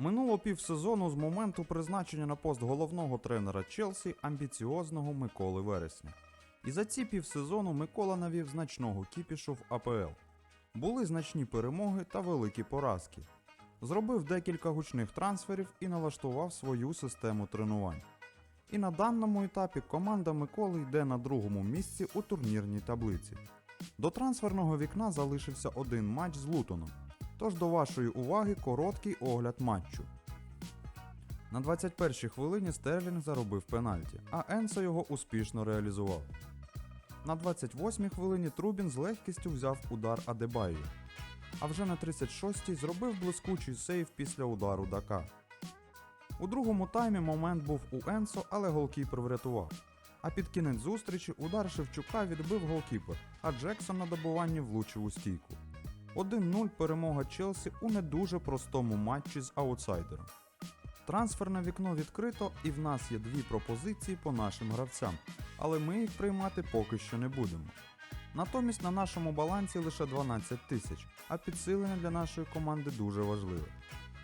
Минуло півсезону з моменту призначення на пост головного тренера Челсі амбіціозного Миколи Вересня. І за ці півсезону Микола навів значного кіпішу в АПЛ. Були значні перемоги та великі поразки. Зробив декілька гучних трансферів і налаштував свою систему тренувань. І на даному етапі команда Миколи йде на другому місці у турнірній таблиці. До трансферного вікна залишився один матч з Лутоном. Тож до вашої уваги короткий огляд матчу. На 21-й хвилині Стерлінг заробив пенальті, а Енсо його успішно реалізував. На 28-й хвилині Трубін з легкістю взяв удар Адебаю. А вже на 36-й зробив блискучий сейв після удару Дака. У другому таймі момент був у Енсо, але голкіпер врятував. А під кінець зустрічі удар Шевчука відбив голкіпер, а Джексон на добуванні влучив у стійку. 1-0 перемога Челсі у не дуже простому матчі з аутсайдером. Трансферне вікно відкрито і в нас є дві пропозиції по нашим гравцям, але ми їх приймати поки що не будемо. Натомість на нашому балансі лише 12 тисяч, а підсилення для нашої команди дуже важливе.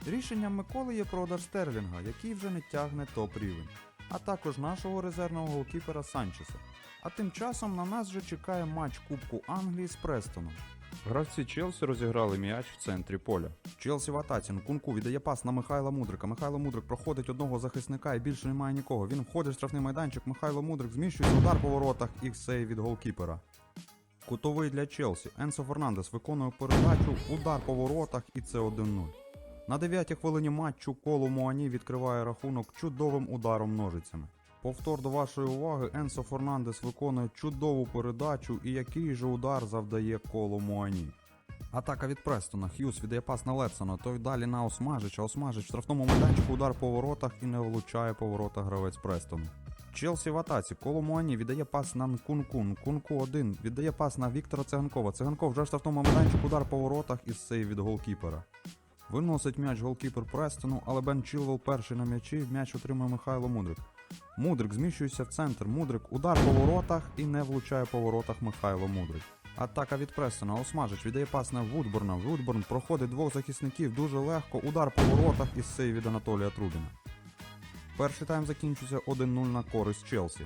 Рішенням Миколи є продаж Стерлінга, який вже не тягне топ рівень, а також нашого резервного голкіпера Санчеса. А тим часом на нас вже чекає матч Кубку Англії з Престоном. Гравці Челсі розіграли м'яч в центрі поля. Челсі в атаці. Нкунку віддає пас на Михайла Мудрика. Михайло Мудрик проходить одного захисника і більше немає нікого. Він входить в штрафний майданчик. Михайло Мудрик зміщується удар по воротах і сейв від голкіпера. Кутовий для Челсі. Енсо Фернандес виконує передачу, удар по воротах і це 1-0. На 9-й хвилині матчу коло Муані відкриває рахунок чудовим ударом ножицями. Повтор до вашої уваги, Енсо Фернандес виконує чудову передачу і який же удар завдає коло Муані. Атака від Престона. Х'юз віддає пас на Лепсона, той далі на Осмажича. Осмажич в штрафному майданчику удар по воротах і не влучає по воротах гравець Престону. Челсі в атаці. Коло Муані віддає пас на Нкунку. Нкунку 1. Віддає пас на Віктора Циганкова. Циганков вже в штрафному майданчику удар по воротах і сейв від голкіпера. Виносить м'яч голкіпер Престону, але Бен Чілвел перший на м'ячі, м'яч отримує Михайло Мудрик. Мудрик зміщується в центр. Мудрик удар по воротах і не влучає по воротах Михайло Мудрик. Атака від Престона. Осмажич віддає пас на Вудборна. Вудборн проходить двох захисників дуже легко. Удар по воротах із сейв від Анатолія Трубіна. Перший тайм закінчується 1-0 на користь Челсі.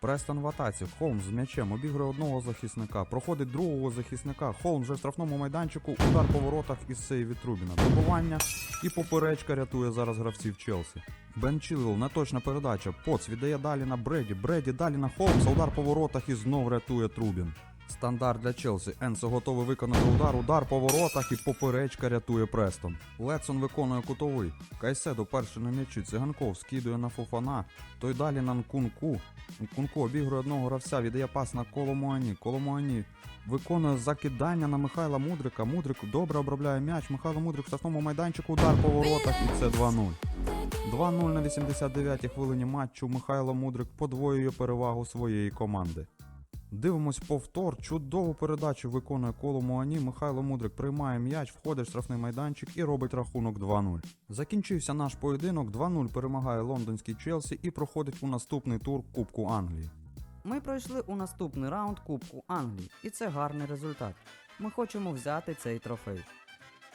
Престон в атаці. Холмс з м'ячем обігрує одного захисника, проходить другого захисника. Холмс вже в штрафному майданчику, удар по воротах із від Трубіна. Добування і поперечка рятує зараз гравців Челсі. Бен Чілвел, неточна передача. Поц віддає далі на Бреді. Бреді далі на Холмса. Удар по воротах і знов рятує Трубін. Стандарт для Челсі. Енсо готовий виконати удар. Удар по воротах і поперечка рятує Престон. Лецон виконує кутовий. Кайседо перший на м'ячі. Циганков скидує на Фофана. Той далі на Нкунку. Нкунку обігрує одного гравця, віддає пас на Коломуані. Коломуані виконує закидання на Михайла Мудрика. Мудрик добре обробляє м'яч. Михайло Мудрик в штрафному майданчику. Удар по воротах і це 2-0. 2-0 на 89-й хвилині матчу Михайло Мудрик подвоює перевагу своєї команди. Дивимось повтор. Чудову передачу виконує коло Муані. Михайло Мудрик приймає м'яч, входить в штрафний майданчик і робить рахунок 2-0. Закінчився наш поєдинок. 2-0 перемагає лондонський Челсі і проходить у наступний тур Кубку Англії. Ми пройшли у наступний раунд Кубку Англії, і це гарний результат. Ми хочемо взяти цей трофей.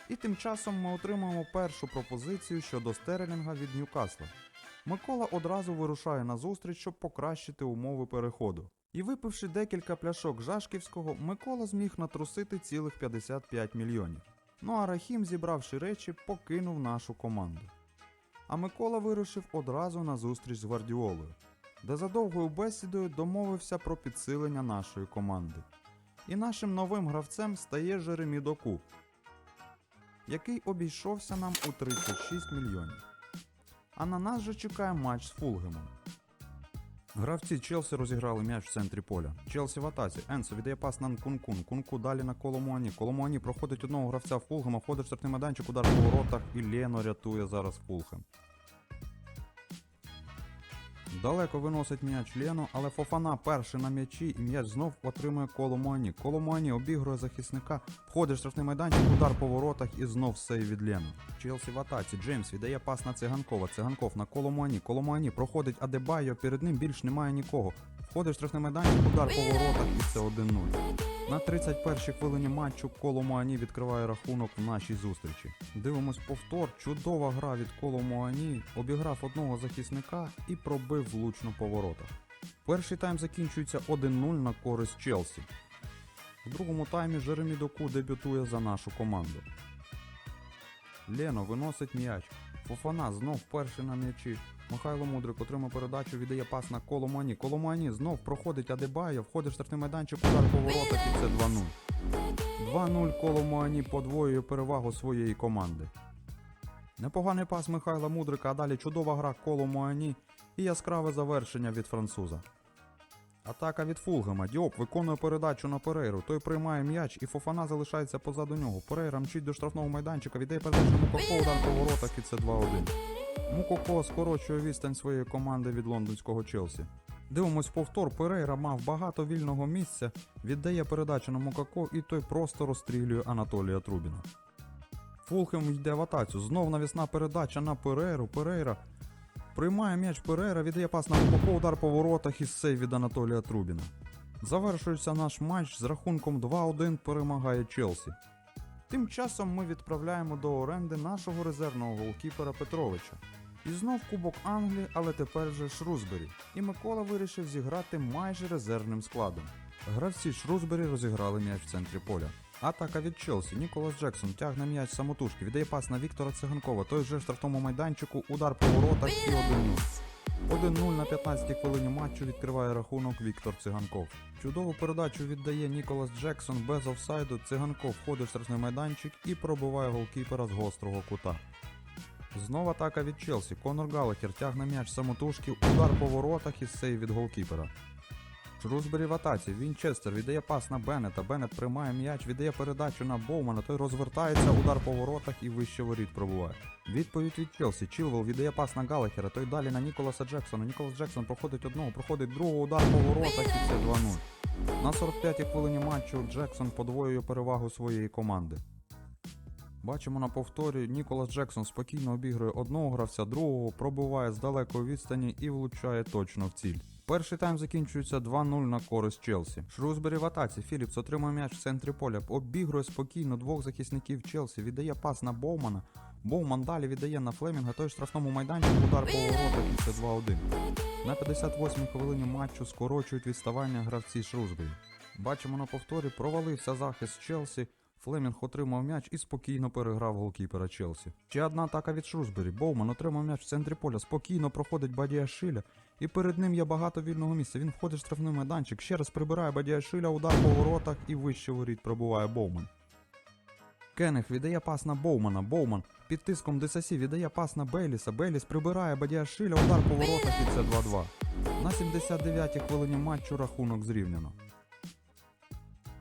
І тим часом ми отримуємо першу пропозицію щодо Стерлінга від Ньюкасла. Микола одразу вирушає на зустріч, щоб покращити умови переходу. І випивши декілька пляшок Жашківського, Микола зміг натрусити цілих 55 мільйонів. Ну а Рахім, зібравши речі, покинув нашу команду. А Микола вирушив одразу на зустріч з Гвардіолою, де за довгою бесідою домовився про підсилення нашої команди. І нашим новим гравцем стає Жеремі Доку, який обійшовся нам у 36 мільйонів. А на нас же чекає матч з Фулгемом. Гравці Челсі розіграли м'яч в центрі поля. Челсі в атаці. Енсо віддає пас на Нкункун. Кунку далі на Коломуані. Коломуані проходить одного гравця Фулгема, входить в штрафний майданчик, удар по воротах і Лєно рятує зараз Фулхем. Далеко виносить м'яч Лєно, але Фофана перший на м'ячі і м'яч знов отримує Коломані. Коломані обігрує захисника, входить штрафний майданчик, удар по воротах і знов сейв від Лєно. Челсі в атаці. Джеймс віддає пас на Циганкова. Циганков на Коломані. Коломані проходить Адебайо, перед ним більш немає нікого. Входить штрафний майданчик, удар по воротах і це 1-0. На 31-й хвилині матчу Коло Муані відкриває рахунок в нашій зустрічі. Дивимось повтор. Чудова гра від Коло Муані. Обіграв одного захисника і пробив влучно по воротах. Перший тайм закінчується 1-0 на користь Челсі. В другому таймі Жеремі Доку дебютує за нашу команду. Лено виносить м'яч. Фофана знов перший на м'ячі. Михайло Мудрик отримав передачу, віддає пас на Коломані. Коломані знов проходить Адебая, входить штрафний майданчик, удар по воротах і це 2-0. 2-0 Коломані подвоює перевагу своєї команди. Непоганий пас Михайла Мудрика, а далі чудова гра Коломані і яскраве завершення від француза. Атака від Фулгема. Діоп виконує передачу на Перейру. Той приймає м'яч і Фофана залишається позаду нього. Перейра мчить до штрафного майданчика, віддає передачу Мукоко, удар по воротах і це 2-1. Мукоко скорочує відстань своєї команди від лондонського Челсі. Дивимось повтор. Перейра мав багато вільного місця, віддає передачу на Мукако і той просто розстрілює Анатолія Трубіна. Фулхем йде в атацію. Знов навісна передача на Перейру. Перейра приймає м'яч Перейра, віддає пас на Мукако, удар по воротах і сейв від Анатолія Трубіна. Завершується наш матч з рахунком 2-1 перемагає Челсі. Тим часом ми відправляємо до оренди нашого резервного голкіпера Петровича. І знов Кубок Англії, але тепер вже Шрусбері. І Микола вирішив зіграти майже резервним складом. Гравці Шрусбері розіграли м'яч в центрі поля. Атака від Челсі. Ніколас Джексон тягне м'яч самотужки, віддає пас на Віктора Циганкова. Той же штрафному майданчику, удар по воротах і 1-0. 1-0 на 15-й хвилині матчу відкриває рахунок Віктор Циганков. Чудову передачу віддає Ніколас Джексон без офсайду. Циганков входить в штрафний майданчик і пробиває голкіпера з гострого кута. Знов атака від Челсі. Конор Галахер тягне м'яч самотужки, удар по воротах і сейв від голкіпера. Шрусбері в атаці. Вінчестер віддає пас на Беннета. Беннет приймає м'яч, віддає передачу на Боумана. Той розвертається, удар по воротах і вище воріт пробуває. Відповідь від Челсі. Чілвел віддає пас на Галахера. Той далі на Ніколаса Джексона. Ніколас Джексон проходить одного, проходить другого, удар по воротах і це 2-0. На 45-й хвилині матчу Джексон подвоює перевагу своєї команди. Бачимо на повторі, Ніколас Джексон спокійно обігрує одного гравця, другого, пробиває з далекої відстані і влучає точно в ціль. Перший тайм закінчується 2-0 на користь Челсі. Шрусбері в атаці. Філіпс отримує м'яч в центрі поля, обігрує спокійно двох захисників Челсі, віддає пас на Боумана. Боуман далі віддає на Флемінга, той штрафному майданчику удар по воротах і це 2-1. На 58-й хвилині матчу скорочують відставання гравці Шрусбері. Бачимо на повторі, провалився захист Челсі. Флемінг отримав м'яч і спокійно переграв голкіпера Челсі. Ще одна атака від Шрусбері. Боуман отримав м'яч в центрі поля, спокійно проходить Бадія Шиля, і перед ним є багато вільного місця. Він входить в штрафний майданчик, ще раз прибирає Бадія Шиля, удар по воротах і вище воріт пробуває Боуман. Кенех віддає пас на Боумана. Боуман під тиском Десасі віддає пас на Бейліса. Бейліс прибирає Бадія Шиля, удар по воротах і це 2-2. На 79-й хвилині матчу рахунок зрівняно.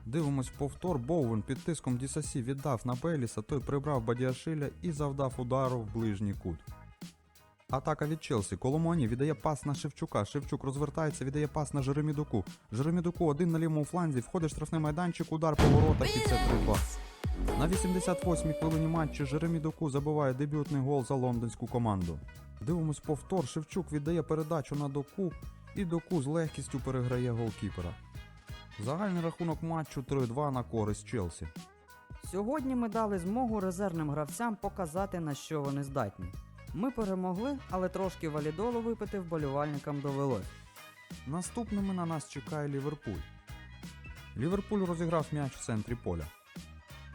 Дивимось повтор. Боуен під тиском Дісасі віддав на Бейліса, той прибрав Бадіашиля і завдав удару в ближній кут. Атака від Челсі. Коломоні віддає пас на Шевчука. Шевчук розвертається, віддає пас на Жеремідуку. Жеремідуку один на лівому фланзі, входить в штрафний майданчик, удар по воротах і це 3-2. На 88-й хвилині матчу Жеремідуку забиває дебютний гол за лондонську команду. Дивимось повтор. Шевчук віддає передачу на Доку, і Доку з легкістю переграє голкіпера. Загальний рахунок матчу 3-2 на користь Челсі. Сьогодні ми дали змогу резервним гравцям показати, на що вони здатні. Ми перемогли, але трошки валідолу випити вболівальникам довелось. Наступними на нас чекає Ліверпуль. Ліверпуль розіграв м'яч в центрі поля.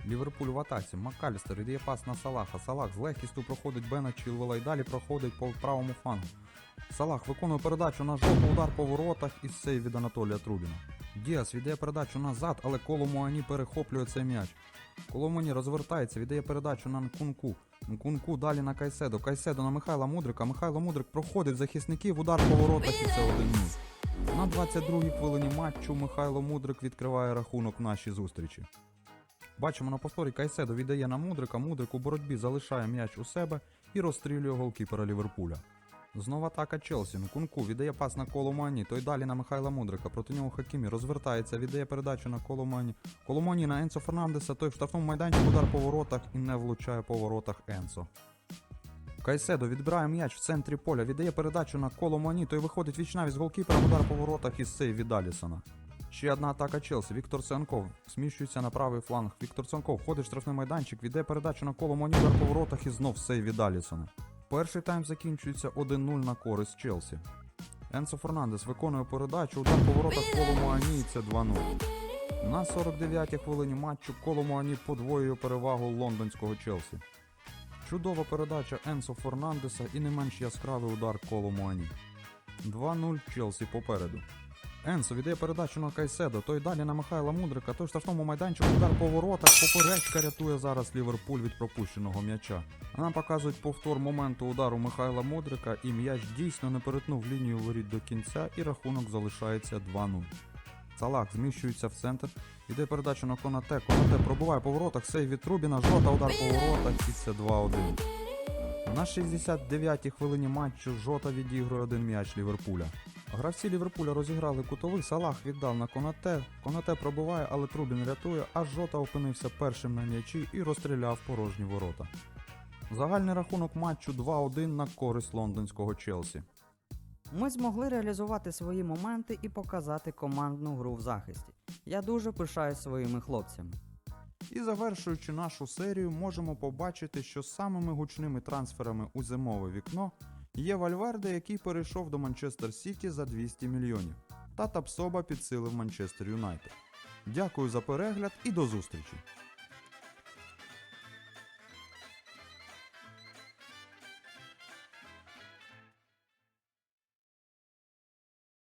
Ліверпуль в атаці. Маккалістер віддає пас на Салаха. Салах з легкістю проходить Бена Чілвела і далі проходить по правому флангу. Салах виконує передачу на жовтий удар по воротах і сейв від Анатолія Трубіна. Діас віддає передачу назад, але Коломуані перехоплює цей м'яч. Коломуані розвертається, віддає передачу на Нкунку. Нкунку далі на Кайседо. Кайседо на Михайла Мудрика. Михайло Мудрик проходить захисників, удар по воротах і це 1-0. На 22-й хвилині матчу Михайло Мудрик відкриває рахунок нашій зустрічі. Бачимо на повторі Кайседо віддає на Мудрика. Мудрик у боротьбі залишає м'яч у себе і розстрілює голкіпера Ліверпуля. Знову атака Челсі. Нкунку віддає пас на Коломані, той далі на Михайла Мудрика. Проти нього Хакімі розвертається, віддає передачу на Коломані. Коломані на Енсо Фернандеса, той в штрафному майданчику удар по воротах і не влучає по воротах Енсо. Кайседо відбирає м'яч в центрі поля, віддає передачу на Коломані, той виходить вічнавість з голкіпером, удар по воротах і сейв від Алісона. Ще одна атака Челсі. Віктор Ценков сміщується на правий фланг. Віктор Ценков входить в штрафний майданчик, віддає передачу на коло Монідер по воротах і знов сейв від Алісона. Перший тайм закінчується 1-0 на користь Челсі. Енсо Фернандес виконує передачу, удар по воротах коло Муані і це 2-0. На 49-й хвилині матчу коло Муані подвоює перевагу лондонського Челсі. Чудова передача Енсо Фернандеса і не менш яскравий удар коло Муані. 2-0 Челсі попереду. Енсо віддає передачу на Кайседо, той далі на Михайла Мудрика, той в штрафному майданчику удар по воротах, поперечка рятує зараз Ліверпуль від пропущеного м'яча. Нам показують повтор моменту удару Михайла Мудрика, і м'яч дійсно не перетнув лінію воріт до кінця, і рахунок залишається 2-0. Салах зміщується в центр, іде передача на Конате, Конате пробуває по воротах, сейв від Трубіна, жота удар по воротах, і це 2-1. На 69-й хвилині матчу Жота відігрує один м'яч Ліверпуля. Гравці Ліверпуля розіграли кутовий, Салах віддав на Конате. Конате пробиває, але Трубін рятує, а Жота опинився першим на м'ячі і розстріляв порожні ворота. Загальний рахунок матчу 2-1 на користь лондонського Челсі. Ми змогли реалізувати свої моменти і показати командну гру в захисті. Я дуже пишаюсь своїми хлопцями. І завершуючи нашу серію, можемо побачити, що самими гучними трансферами у зимове вікно є Вальварде, який перейшов до Манчестер Сіті за 200 мільйонів, та Тапсоба підсилив Манчестер Юнайтед. Дякую за перегляд і до зустрічі!